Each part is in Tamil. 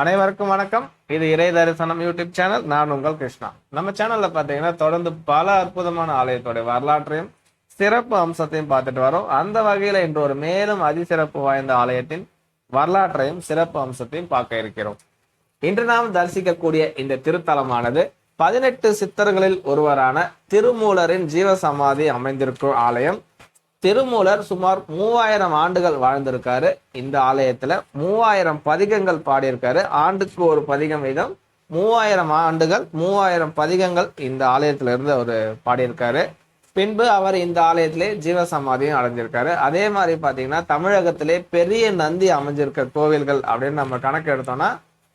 அனைவருக்கும் வணக்கம். இது இறை தரிசனம் யூடியூப் சேனல். நான் உங்கள் கிருஷ்ணா. நம்ம சேனல்ல பாத்தீங்கன்னா தொடர்ந்து பல அற்புதமான ஆலயத்துடைய வரலாற்றையும் சிறப்பு அம்சத்தையும் பார்த்துட்டு வரோம். அந்த வகையில இன்று ஒரு மேலும் அதிசிறப்பு வாய்ந்த ஆலயத்தின் வரலாற்றையும் சிறப்பு அம்சத்தையும் பார்க்க இருக்கிறோம். இன்று நாம் தரிசிக்கக்கூடிய இந்த திருத்தலமானது பதினெட்டு சித்தர்களில் ஒருவரான திருமூலரின் ஜீவசமாதி அமைந்திருக்கும் ஆலயம். திருமூலர் சுமார் மூவாயிரம் ஆண்டுகள் வாழ்ந்திருக்காரு. இந்த ஆலயத்துல மூவாயிரம் பதிகங்கள் பாடியிருக்காரு. ஆண்டுக்கு ஒரு பதிகம் வீதம் மூவாயிரம் ஆண்டுகள் மூவாயிரம் பதிகங்கள் இந்த ஆலயத்துல இருந்து அவர் பாடியிருக்காரு. பின்பு அவர் இந்த ஆலயத்திலே ஜீவசமாதியும் அடைஞ்சிருக்காரு. அதே மாதிரி பாத்தீங்கன்னா தமிழகத்திலே பெரிய நந்தி அமைஞ்சிருக்க கோவில்கள் அப்படின்னு நம்ம கணக்கு எடுத்தோம்னா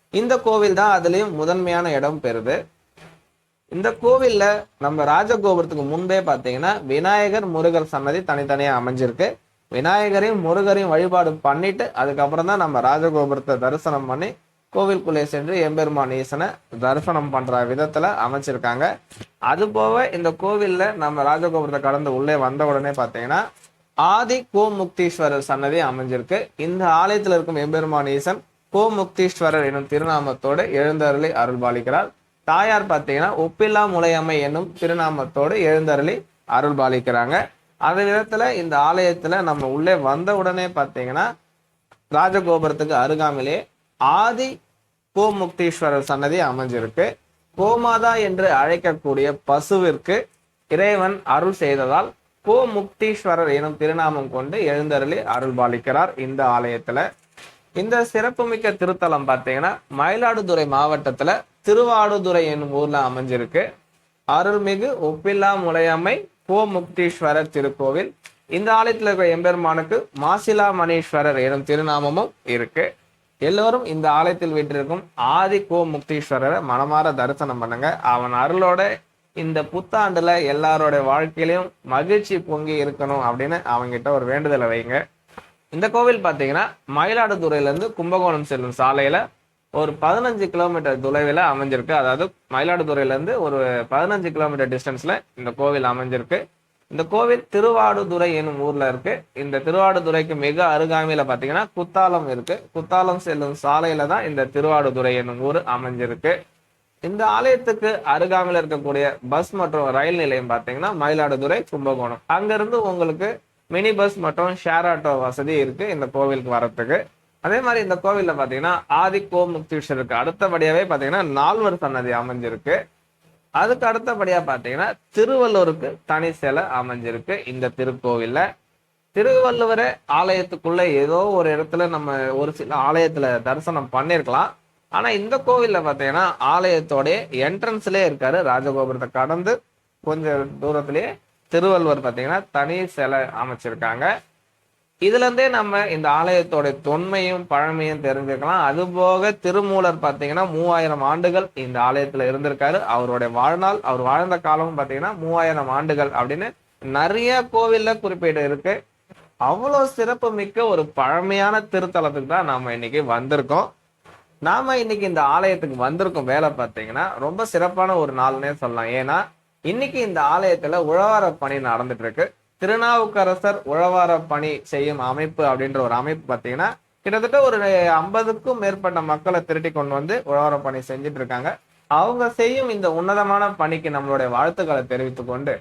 இந்த கோவில் தான் அதுலேயும் முதன்மையான இடம் பெறுது. இந்த கோவில்ல நம்ம ராஜகோபுரத்துக்கு முன்பே பாத்தீங்கன்னா விநாயகர் முருகர் சன்னதி தனித்தனியா அமைஞ்சிருக்கு. விநாயகரையும் முருகரையும் வழிபாடு பண்ணிட்டு அதுக்கப்புறம் தான் நம்ம ராஜகோபுரத்தை தரிசனம் பண்ணி கோவிலுக்குள்ளே சென்று எம்பெருமான் ஈசனை தரிசனம் பண்ற விதத்துல அமைச்சிருக்காங்க. அது போக இந்த கோவில்ல நம்ம ராஜகோபுரத்தை கடந்து உள்ளே வந்த உடனே பாத்தீங்கன்னா ஆதி கோமுக்தீஸ்வரர் சன்னதி அமைஞ்சிருக்கு. இந்த ஆலயத்துல இருக்கும் எம்பெருமான் ஈசன் கோமுக்தீஸ்வரர் எனும் திருநாமத்தோடு எழுந்தருளி அருள்பாலிக்கிறார். தாயார் பார்த்தீங்கன்னா ஒப்பில்லா முலையம்மை என்னும் திருநாமத்தோடு எழுந்தருளி அருள் பாலிக்கிறாங்க அந்த விதத்துல இந்த ஆலயத்துல நம்ம உள்ளே வந்த உடனே பார்த்தீங்கன்னா ராஜகோபுரத்துக்கு அருகாமலே ஆதி கோமுக்தீஸ்வரர் சன்னதி அமைஞ்சிருக்கு. கோமாதா என்று அழைக்கக்கூடிய பசுவிற்கு இறைவன் அருள் செய்ததால் கோமுக்தீஸ்வரர் எனும் திருநாமம் கொண்டு எழுந்தருளி அருள் பாலிக்கிறார் இந்த ஆலயத்துல. இந்த சிறப்புமிக்க திருத்தலம் பார்த்தீங்கன்னா மயிலாடுதுறை மாவட்டத்துல திருவாடுதுறை என்னும் ஊர்ல அமைஞ்சிருக்கு. அருள்மிகு ஒப்பில்லா முலையம்மை கோமுக்தீஸ்வரர் திருக்கோவில். இந்த ஆலயத்தில் இருக்கிற எம்பெருமானுக்கு மாசிலா மணீஸ்வரர் எனும் திருநாமமும் இருக்கு. எல்லோரும் இந்த ஆலயத்தில் வீட்டிற்கும் ஆதி கோமுக்தீஸ்வரரை மனமாற தரிசனம் பண்ணுங்க. அவன் அருளோட இந்த புத்தாண்டுல எல்லாரோட வாழ்க்கையிலையும் மகிழ்ச்சி பொங்கி இருக்கணும் அப்படின்னு அவங்கிட்ட ஒரு வேண்டுதலை வைங்க. இந்த கோவில் பார்த்தீங்கன்னா மயிலாடுதுறையிலேருந்து கும்பகோணம் செல்லும் சாலையில ஒரு பதினஞ்சு கிலோமீட்டர் தொலைவில் அமைஞ்சிருக்கு. அதாவது மயிலாடுதுறையிலேருந்து ஒரு பதினஞ்சு கிலோமீட்டர் டிஸ்டன்ஸில் இந்த கோவில் அமைஞ்சிருக்கு. இந்த கோவில் திருவாடுதுறை என்னும் ஊரில் இருக்கு. இந்த திருவாடுதுறைக்கு மிக அருகாமையில் பார்த்தீங்கன்னா குத்தாலம் இருக்கு. குத்தாலம் செல்லும் சாலையில தான் இந்த திருவாடுதுறை என்னும் ஊர் அமைஞ்சிருக்கு. இந்த ஆலயத்துக்கு அருகாமையில் இருக்கக்கூடிய பஸ் மற்றும் ரயில் நிலையம் பார்த்தீங்கன்னா மயிலாடுதுறை கும்பகோணம். அங்கிருந்து உங்களுக்கு மினி பஸ் மற்றும் ஷேர் ஆட்டோ வசதி இருக்கு இந்த கோவிலுக்கு வரத்துக்கு அதே மாதிரி இந்த கோவில்ல பாத்தீங்கன்னா ஆதி கோமுக்தீஸ்வருக்கு அடுத்தபடியாவே பாத்தீங்கன்னா நால்வர் சன்னதி அமைஞ்சிருக்கு. அதுக்கு அடுத்தபடியா பாத்தீங்கன்னா திருவள்ளூருக்கு தனி சிலை அமைஞ்சிருக்கு இந்த திருக்கோவில்ல. திருவள்ளுவரே ஆலயத்துக்குள்ள ஏதோ ஒரு இடத்துல நம்ம ஒரு சில ஆலயத்துல தரிசனம் பண்ணிருக்கலாம். ஆனா இந்த கோவில்ல பாத்தீங்கன்னா ஆலயத்தோடைய என்ட்ரன்ஸ்லயே இருக்காரு ராஜகோபுரத்தை கடந்து கொஞ்சம் தூரத்திலேயே திருவள்ளுவர் பாத்தீங்கன்னா தனி சிலை அமைச்சிருக்காங்க. இதுல இருந்தே நம்ம இந்த ஆலயத்தோட தொன்மையும் பழமையும் தெரிஞ்சுக்கலாம். அது போக திருமூலர் பாத்தீங்கன்னா மூவாயிரம் ஆண்டுகள் இந்த ஆலயத்துல இருந்திருக்காரு. அவருடைய வாழ்நாள் அவர் வாழ்ந்த காலமும் பாத்தீங்கன்னா மூவாயிரம் ஆண்டுகள் அப்படின்னு நிறைய கோவில்ல குறிப்பிட்டு இருக்கு. அவ்வளோ சிறப்பு மிக்க ஒரு பழமையான திருத்தலத்துக்கு தான் நாம இன்னைக்கு வந்திருக்கோம். நாம இன்னைக்கு இந்த ஆலயத்துக்கு வந்திருக்கோம் வேலை பார்த்தீங்கன்னா ரொம்ப சிறப்பான ஒரு நாள்னே சொல்லலாம். ஏன்னா இன்னைக்கு இந்த ஆலயத்துல உழவார பணி நடந்துட்டு இருக்கு. திருநாவுக்கரசர் உழவார பணி செய்யும் அமைப்பு அப்படின்ற ஒரு அமைப்பு பார்த்தீங்கன்னா கிட்டத்தட்ட ஒரு ஐம்பதுக்கும் மேற்பட்ட மக்களை திரட்டி கொண்டு வந்து உழவார பணி செஞ்சுட்டு இருக்காங்க. அவங்க செய்யும் இந்த உன்னதமான பணிக்கு நம்மளுடைய வாழ்த்துக்களை தெரிவித்து கொண்டு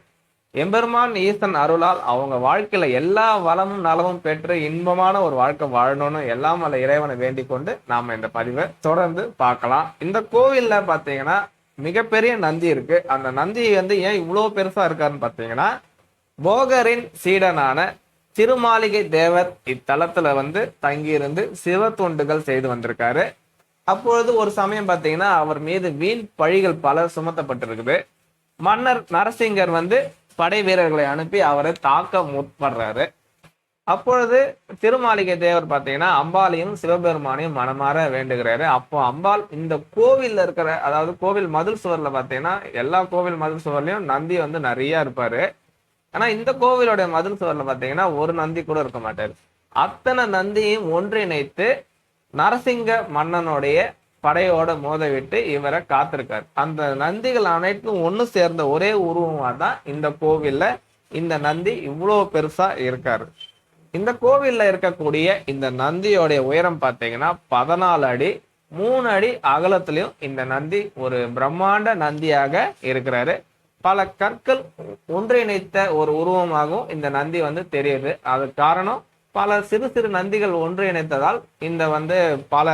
எம்பெருமான் ஈசன் அருளால் அவங்க வாழ்க்கையில எல்லா வளமும் நலமும் பெற்று இன்பமான ஒரு வாழ்க்கை வாழணும்னு எல்லாம் அல்ல இறைவனை வேண்டிக் கொண்டு நாம இந்த பதிவை தொடர்ந்து பார்க்கலாம். இந்த கோவில்ல பாத்தீங்கன்னா மிகப்பெரிய நந்தி இருக்கு. அந்த நந்தி வந்து ஏன் இவ்வளவு பெருசா இருக்காருன்னு பாத்தீங்கன்னா போகரின் சீடனான திருமாளிகை தேவர் இத்தலத்துல வந்து தங்கியிருந்து சிவ தொண்டுகள் செய்து வந்திருக்காரு. அப்பொழுது ஒரு சமயம் பார்த்தீங்கன்னா அவர் மீது வீண் பழிகள் பல சுமத்தப்பட்டிருக்குது. மன்னர் நரசிங்கர் வந்து படை வீரர்களை அனுப்பி அவரை தாக்க முற்படுறாரு. அப்பொழுது திருமாளிகை தேவர் பார்த்தீங்கன்னா அம்பாலையும் சிவபெருமானையும் மனமாற வேண்டுகிறாரு. அப்போ அம்பாள் இந்த கோவில்ல இருக்கிற அதாவது கோவில் மதில் சுவர்ல பார்த்தீங்கன்னா எல்லா கோவில் மதில் சுவர்லயும் நந்தி வந்து நிறைய இருப்பாரு. ஆனா இந்த கோவிலோட மதில் சுவர்ல பாத்தீங்கன்னா ஒரு நந்தி கூட இருக்க மாட்டாரு. அத்தனை நந்தியும் ஒன்றிணைத்து நரசிங்க மன்னனுடைய படையோட மோத விட்டு இவரை காத்திருக்காரு. அந்த நந்திகள் அனைத்தும் ஒண்ணு சேர்ந்த ஒரே உருவமா தான் இந்த கோவில்ல இந்த நந்தி இவ்வளவு பெருசா இருக்காரு. இந்த கோவில்ல இருக்கக்கூடிய இந்த நந்தியோடைய உயரம் பார்த்தீங்கன்னா பதினாலு அடி மூணு அடி அகலத்திலையும் இந்த நந்தி ஒரு பிரம்மாண்ட நந்தியாக இருக்கிறாரு. பல கற்கள் ஒன்றிணைத்த ஒரு உருவமாகவும் இந்த நந்தி வந்து தெரியுது. அது காரணம் பல சிறு சிறு நந்திகள் ஒன்றிணைத்ததால் இந்த வந்து பல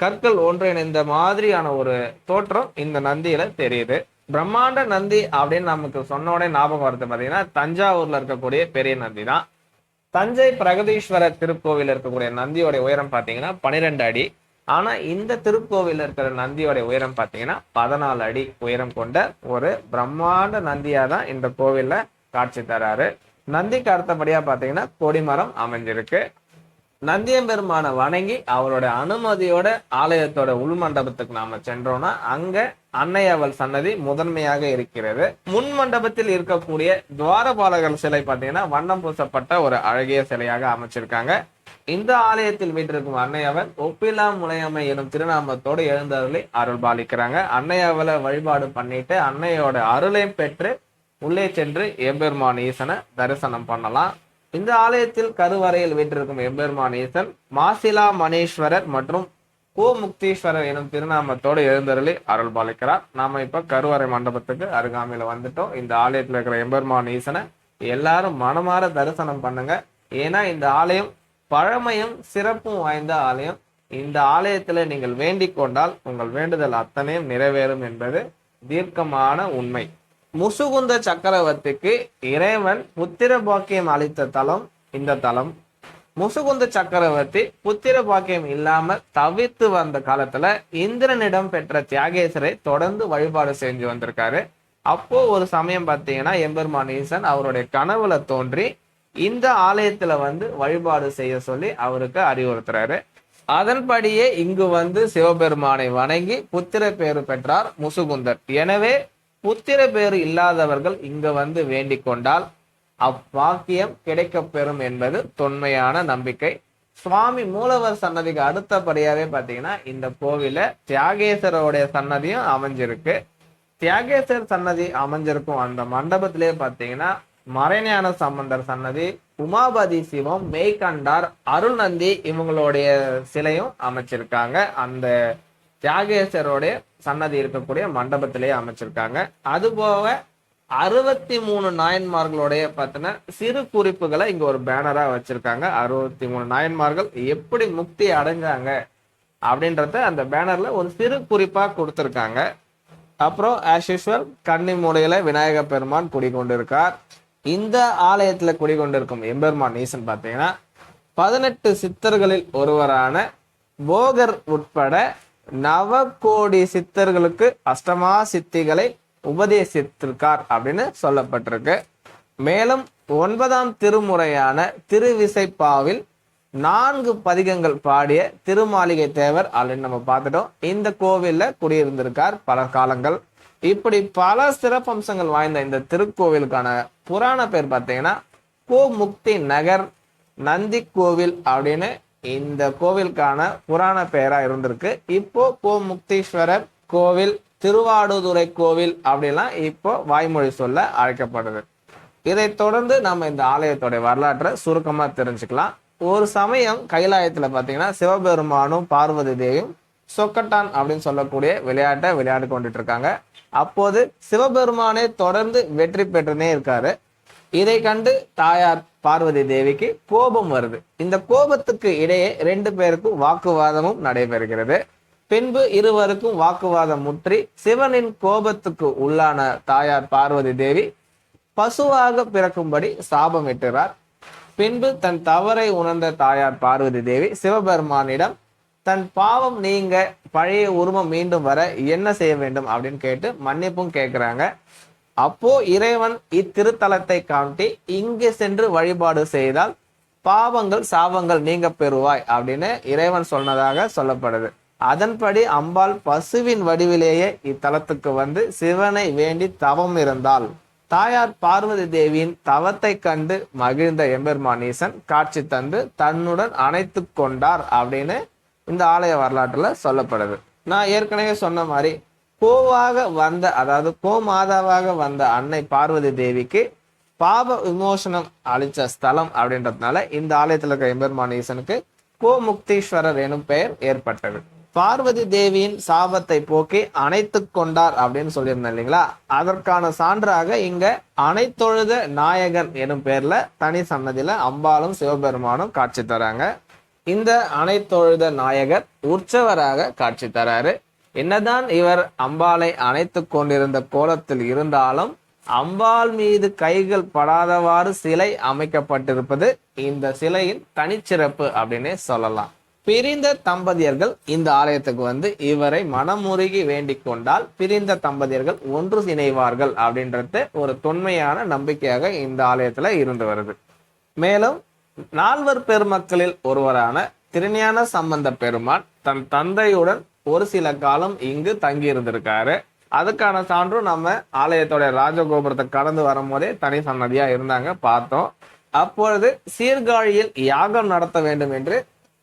கற்கள் ஒன்றிணைந்த மாதிரியான ஒரு தோற்றம் இந்த நந்தியில தெரியுது. பிரம்மாண்ட நந்தி அப்படின்னு நமக்கு சொன்ன உடனே ஞாபகம் வருது பாத்தீங்கன்னா தஞ்சாவூர்ல இருக்கக்கூடிய பெரிய நந்தி தான் தஞ்சை பிரகதீஸ்வரர் திருக்கோவில் இருக்கக்கூடிய நந்தியோட உயரம் பாத்தீங்கன்னா பன்னிரெண்டு அடி. ஆனா இந்த திருக்கோவில் இருக்கிற நந்தியோட உயரம் பார்த்தீங்கன்னா பதினாலு அடி உயரம் கொண்ட ஒரு பிரம்மாண்ட நந்தியா தான் இந்த கோவில்ல காட்சி தராரு. நந்திக்கு அடுத்தபடியாக பார்த்தீங்கன்னா கொடிமரம் அமைஞ்சிருக்கு. நந்தியம்பெருமானை வணங்கி அவரோட அனுமதியோட ஆலயத்தோட உள்மண்டபத்துக்கு நாம சென்றோம்னா அங்க அன்னையவள் சன்னதி முதன்மையாக இருக்கிறது. முன் மண்டபத்தில் இருக்கக்கூடிய துவாரபாலகர் சிலை பார்த்தீங்கன்னா வண்ணம் பூசப்பட்ட ஒரு அழகிய சிலையாக அமைச்சிருக்காங்க. இந்த ஆலயத்தில் வீட்டிருக்கும் அன்னையவள் ஒப்பிலா முளையம்மை எனும் திருநாமத்தோடு எழுந்தருளை அருள் பாலிக்கிறாங்க அன்னையவளை வழிபாடு பண்ணிட்டு அன்னையோட அருளையும் பெற்று உள்ளே சென்று எம்பெருமான் ஈசனை தரிசனம் பண்ணலாம். இந்த ஆலயத்தில் கருவறையில் வீற்றிருக்கும் எம்பெருமான் ஈசன் மாசிலா மணீஸ்வரர் மற்றும் கோமுக்தீஸ்வரர் எனும் திருநாமத்தோடு எழுந்தருளி அருள் பாலிக்கிறார் நாம இப்ப கருவறை மண்டபத்துக்கு அருகாமையில வந்துட்டோம். இந்த ஆலயத்துல இருக்கிற எம்பெருமான் ஈசனை எல்லாரும் மனமாற தரிசனம் பண்ணுங்க. ஏன்னா இந்த ஆலயம் பழமையும் சிறப்பும் வாய்ந்த ஆலயம். இந்த ஆலயத்துல நீங்கள் வேண்டிக் கொண்டால் உங்கள் வேண்டுதல் அத்தனையும் நிறைவேறும் என்பது தீர்க்கமான உண்மை. முசுகுந்த சக்கரவர்த்திக்கு இறைவன் புத்திர பாக்கியம் அளித்த தலம் இந்த தலம். முசுகுந்த சக்கரவர்த்தி புத்திர பாக்கியம் இல்லாம தவித்து வந்த காலத்துல இந்திரனிடம் பெற்ற தியாகேசரை தொடர்ந்து வழிபாடு செஞ்சு வந்திருக்காரு. அப்போ ஒரு சமயம் பார்த்தீங்கன்னா எம்பெருமான் ஈசன் அவருடைய கனவுல தோன்றி இந்த ஆலயத்துல வந்து வழிபாடு செய்ய சொல்லி அவருக்கு அறிவுறுத்துறாரு. அதன்படியே இங்கு வந்து சிவபெருமானை வணங்கி புத்திர பேரு பெற்றார் முசுகுந்தர். எனவே புத்திர பேரு இல்லாதவர்கள் இங்கு வந்து வேண்டிக் கொண்டால் அவ்வாக்கியம் கிடைக்கப்பெறும் என்பது தொன்மையான நம்பிக்கை. சுவாமி மூலவர் சன்னதிக்கு அடுத்தபடியாவே பாத்தீங்கன்னா இந்த கோவில தியாகேஸ்வரோடைய சன்னதியும் அமைஞ்சிருக்கு. தியாகேஸ்வர் சன்னதி அமைஞ்சிருக்கும் அந்த மண்டபத்திலே பாத்தீங்கன்னா மறைஞான சம்பந்தர் சன்னதி உமாபதி சிவம் மெய்கண்டார் அருள்நந்தி இவங்களுடைய சிலையும் அமைச்சிருக்காங்க. அந்த தியாகேஸ்வரோடைய சன்னதி இருக்கக்கூடிய மண்டபத்திலேயே அமைச்சிருக்காங்க. அதுபோக அறுபத்தி மூணு நாயன்மார்களுடைய பார்த்தீங்கன்னா சிறு குறிப்புகளை இங்க ஒரு பேனரா வச்சிருக்காங்க. அறுபத்தி மூணு நாயன்மார்கள் எப்படி முக்தி அடைஞ்சாங்க அப்படின்றத அந்த பேனர்ல ஒரு சிறு குறிப்பா கொடுத்துருக்காங்க. அப்புறம் ஆஸ் யூஸ்வல் கன்னி மூலையில விநாயக பெருமான் குடிகொண்டிருக்கார். இந்த ஆலயத்துல குடிகொண்டிருக்கும் எம்பெருமான் ஈசன் பார்த்தீங்கன்னா பதினெட்டு சித்தர்களில் ஒருவரான போகர் உட்பட நவகோடி சித்தர்களுக்கு அஷ்டமா சித்திகளை உபதேசித்திருக்கார் அப்படின்னு சொல்லப்பட்டிருக்கு. மேலும் ஒன்பதாம் திருமுறையான திருவிசைப்பாவில் நான்கு பதிகங்கள் பாடிய திருமாளிகை தேவர் அப்படின்னு நம்ம பார்த்துட்டோம். இந்த கோவில்ல குடியிருந்திருக்கார் பல காலங்கள். இப்படி பல சிறப்பம்சங்கள் வாய்ந்த இந்த திருக்கோவிலுக்கான புராண பேர் பார்த்தீங்கன்னா கோமுக்தி நகர் நந்தி கோவில் அப்படின்னு இந்த கோவிலுக்கான புராண பெயரா இருந்திருக்கு. இப்போ கோமுக்தீஸ்வரர் கோவில் திருவாடுதுறை கோவில் அப்படிலாம் இப்போ வாய்மொழி சொல்ல அழைக்கப்படுது. இதை தொடர்ந்து நம்ம இந்த ஆலயத்தோடைய வரலாற்றை சுருக்கமா தெரிஞ்சுக்கலாம். ஒரு சமயம் கைலாயத்துல பாத்தீங்கன்னா சிவபெருமானும் பார்வதி தேவியும் சொக்கட்டான் அப்படின்னு சொல்லக்கூடிய விளையாட்டை விளையாடி கொண்டுட்டு இருக்காங்க அப்போது சிவபெருமானே தொடர்ந்து வெற்றி பெற்றுனே இருக்காரு. இதை கண்டு தாயார் பார்வதி தேவிக்கு கோபம் வருது. இந்த கோபத்துக்கு இடையே ரெண்டு பேருக்கும் வாக்குவாதமும் நடைபெறுகிறது. பின்பு இருவருக்கும் வாக்குவாதம் முற்றி சிவனின் கோபத்துக்கு உள்ளான தாயார் பார்வதி தேவி பசுவாக பிறக்கும்படி சாபம் இட்டுறார் பின்பு தன் தவறை உணர்ந்த தாயார் பார்வதி தேவி சிவபெருமானிடம் தன் பாவம் நீங்க பழைய உருவம் மீண்டும் வர என்ன செய்ய வேண்டும் அப்படின்னு கேட்டு மன்னிப்பும் கேட்கிறாங்க அப்போ இறைவன் இத்திருத்தலத்தை காட்டி இங்கு சென்று வழிபாடு செய்தால் பாவங்கள் சாபங்கள் நீங்க பெறுவாய் அப்படின்னு இறைவன் சொன்னதாக சொல்லப்படுது. அதன்படி அம்பாள் பசுவின் வடிவிலேயே இத்தலத்துக்கு வந்து சிவனை வேண்டி தவம் இருந்தால் தாயார் பார்வதி தேவியின் தவத்தை கண்டு மகிழ்ந்த எம்பெருமானீசன் காட்சி தந்து தன்னுடன் அணைத்து கொண்டார் அப்படின்னு இந்த ஆலய வரலாற்றில் சொல்லப்படுது. நான் ஏற்கனவே சொன்ன மாதிரி கோவாக வந்த அதாவது கோமாதாவாக வந்த அன்னை பார்வதி தேவிக்கு பாப விமோசனம் அளித்த ஸ்தலம் அப்படின்றதுனால இந்த ஆலயத்தில் இருக்க எம்பெருமான் ஈசனுக்கு கோமுக்தீஸ்வரர் எனும் பெயர் ஏற்பட்டது. பார்வதி தேவியின் சாபத்தை போக்கி அணைத்து கொண்டார் அப்படின்னு சொல்லியிருந்தேன் இல்லைங்களா? அதற்கான சான்றாக இங்க அனைத்தொழுத நாயகன் எனும் பேர்ல தனி சன்னதியில அம்பாலும் சிவபெருமானும் காட்சி தராங்க. இந்த அனைத்தொழுத நாயகர் உற்சவராக காட்சி தராரு. என்னதான் இவர் அம்பாளை அணைத்து கொண்டிருந்த கோலத்தில் இருந்தாலும் அம்பாள் மீது கைகள் படாதவாறு சிலை அமைக்கப்பட்டிருப்பது இந்த சிலையின் தனிச்சிறப்பு அப்படின்னே சொல்லலாம். பிரிந்த தம்பதியர்கள் இந்த ஆலயத்துக்கு வந்து இவரை மனமுருகி வேண்டிக் கொண்டால் பிரிந்த தம்பதியர்கள் ஒன்று இணைவார்கள் அப்படின்றது ஒரு தொன்மையான நம்பிக்கையாக இந்த ஆலயத்துல இருந்து வருது. மேலும் நால்வர் பெருமக்களில் ஒருவரான திருஞான சம்பந்த பெருமான் தன் தந்தையுடன் ஒரு சில காலம் இங்கு தங்கி இருந்திருக்காரு அதுக்கான சான்றும் நம்ம ஆலயத்தோட ராஜகோபுரத்தை கடந்து வரும்போதே தனி சன்னதியா இருந்தாங்க பார்த்தோம். அப்பொழுது சீர்காழியில் யாகம் நடத்த வேண்டும் என்று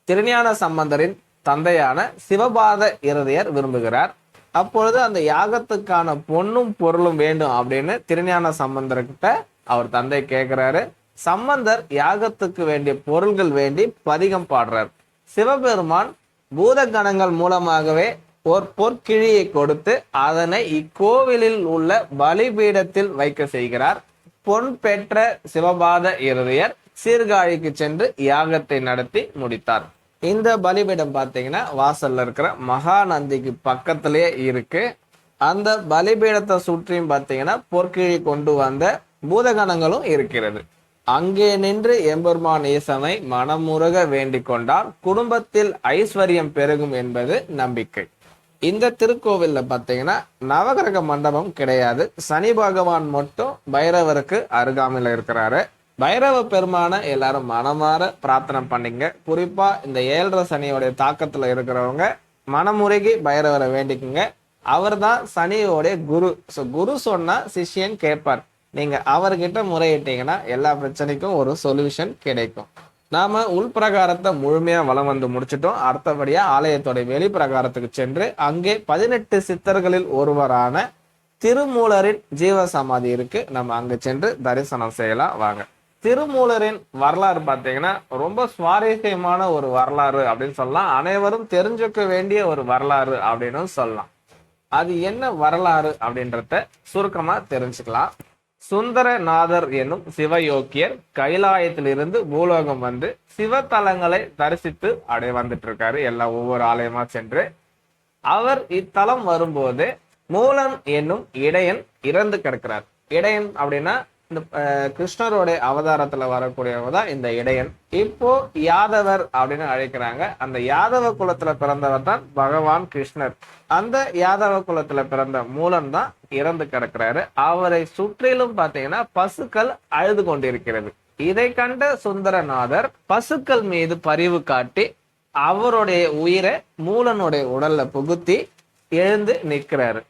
திருஞான சம்பந்தரின் தந்தையான சிவபாத இருதயர் விரும்புகிறார். அப்பொழுது அந்த யாகத்துக்கான பொண்ணும் பொருளும் வேண்டும் அப்படின்னு திருஞான சம்பந்தர்கிட்ட அவர் தந்தை கேட்கிறாரு சம்பந்தர் யாகத்துக்கு வேண்டிய பொருள்கள் வேண்டி பதிகம் பாடுறார். சிவபெருமான் பூதகணங்கள் மூலமாகவே ஒரு பொற்கிழியை கொடுத்து அதனை இக்கோவிலில் உள்ள பலிபீடத்தில் வைக்க செய்கிறார். பொன் பெற்ற சிவபாத இருதயர் சீர்காழிக்கு சென்று யாகத்தை நடத்தி முடித்தார். இந்த பலிபீடம் பார்த்தீங்கன்னா வாசல்ல இருக்கிற மகாநந்திக்கு பக்கத்திலேயே இருக்கு. அந்த பலிபீடத்தை சுற்றியும் பார்த்தீங்கன்னா பொற்கிழி கொண்டு வந்த பூதகணங்களும் இருக்கிறது. அங்கே நின்று எம்பெருமான் ஈசனை மனமுருக வேண்டிக் கொண்டால் குடும்பத்தில் ஐஸ்வர்யம் பெருகும் என்பது நம்பிக்கை. இந்த திருக்கோவில்ல பார்த்தீங்கன்னா நவகிரக மண்டபம் கிடையாது. சனி பகவான் மட்டும் பைரவருக்கு அருகாமையில் இருக்கிறாரு. பைரவ பெருமான எல்லாரும் மனமாற பிரார்த்தனை பண்ணிங்க. குறிப்பா இந்த ஏழரை சனியோடைய தாக்கத்துல இருக்கிறவங்க மனமுருகி பைரவரை வேண்டிக்குங்க. அவர் தான் சனியோடைய குரு. ஸோ குரு சொன்னா சிஷ்யன் கேட்பார். நீங்க அவர்கிட்ட முறையிட்டீங்கன்னா எல்லா பிரச்சனைக்கும் ஒரு சொல்யூஷன் கிடைக்கும். நாம உள்பிரகாரத்தை முழுமையா வலம் வந்து முடிச்சிட்டோம். அடுத்தபடியா ஆலயத்தோட வெளிப்பிரகாரத்துக்கு சென்று அங்கே பதினெட்டு சித்தர்களில் ஒருவரான திருமூலரின் ஜீவ சமாதி இருக்கு. நம்ம அங்க சென்று தரிசனம் செய்யலாம். வாங்க. திருமூலரின் வரலாறு பார்த்தீங்கன்னா ரொம்ப சுவாரஸ்யமான ஒரு வரலாறு அப்படின்னு சொல்லலாம். அனைவரும் தெரிஞ்சுக்க வேண்டிய ஒரு வரலாறு அப்படின்னு சொல்லலாம். அது என்ன வரலாறு அப்படின்றத சுருக்கமா தெரிஞ்சுக்கலாம். சுந்தரநாதர் என்னும் சிவயோக்கியர் கைலாயத்திலிருந்து பூலோகம் வந்து சிவத்தலங்களை தரிசித்து அடைய வந்துட்டு இருக்காரு எல்லா ஒவ்வொரு ஆலயமா சென்று அவர் இத்தலம் வரும்போது மூலன் என்னும் இடையன் இறந்து கிடக்கிறார். இடையன் அப்படின்னா இந்த கிருஷ்ணருடைய அவதாரத்துல வரக்கூடியவங்க தான் இந்த இடையன். இப்போ யாதவர் அப்படின்னு அழைக்கிறாங்க. அந்த யாதவ குலத்துல பிறந்தவர் தான் பகவான் கிருஷ்ணர். அந்த யாதவ குலத்துல பிறந்த மூலன் தான் இறந்து கிடக்கிறாரு. அவரை சுற்றிலும் பாத்தீங்கன்னா பசுக்கள் அழுது கொண்டிருக்கிறது. இதை கண்ட சுந்தரநாதர் பசுக்கள் மீது பரிவு காட்டி அவருடைய உயிரை மூலனுடைய உடல்ல புகுத்தி எழுந்து நிற்கிறாரு.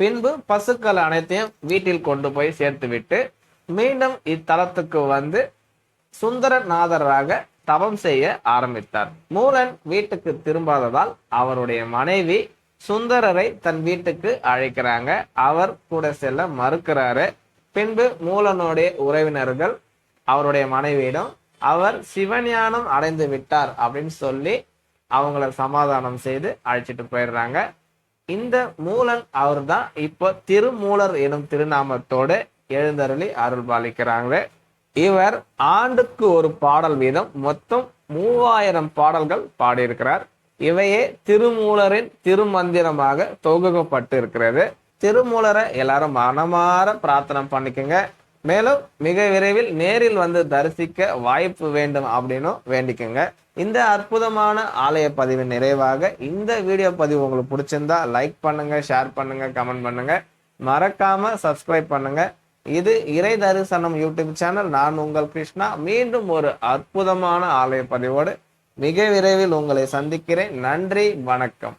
பின்பு பசுக்கள் அனைத்தையும் வீட்டில் கொண்டு போய் சேர்த்து விட்டு மீண்டும் இத்தலத்துக்கு வந்து சுந்தரநாதராக தவம் செய்ய ஆரம்பித்தார். மூலன் வீட்டுக்கு திரும்பாததால் அவருடைய மனைவி சுந்தரரை தன் வீட்டுக்கு அழைக்கிறாங்க. அவர் கூட செல்ல மறுக்கிறாரு. பின்பு மூலனுடைய உறவினர்கள் அவருடைய மனைவியிடம் அவர் சிவஞானம் அடைந்து விட்டார் அப்படின்னு சொல்லி அவங்கள சமாதானம் செய்து அழைச்சிட்டு போயிடுறாங்க. இந்த மூலன் அவர் தான் இப்போ திருமூலர் எனும் திருநாமத்தோடு எழுந்தருளி அருள் பாலிக்கிறாங்க இவர் ஆண்டுக்கு ஒரு பாடல் வீதம் மொத்தம் மூவாயிரம் பாடல்கள் பாடியிருக்கிறார். இவையே திருமூலரின் திருமந்திரமாக தொகுக்கப்பட்டு இருக்கிறது திருமூலரை எல்லாரும் மனமாற பிரார்த்தனை பண்ணிக்கோங்க. மேலும் மிக விரைவில் நேரில் வந்து தரிசிக்க வாய்ப்பு வேண்டும் அப்படின்னும் வேண்டிக்கோங்க. இந்த அற்புதமான ஆலய பதிவின் நிறைவாக இந்த வீடியோ பதிவு உங்களுக்கு பிடிச்சிருந்தா லைக் பண்ணுங்க ஷேர் பண்ணுங்க கமெண்ட் பண்ணுங்க. மறக்காம சப்ஸ்கிரைப் பண்ணுங்க. இது இறை தரிசனம் யூடியூப் சேனல். நான் உங்கள் கிருஷ்ணா. மீண்டும் ஒரு அற்புதமான ஆலய பதிவோடு மிக விரைவில் உங்களை சந்திக்கிறேன். நன்றி வணக்கம்.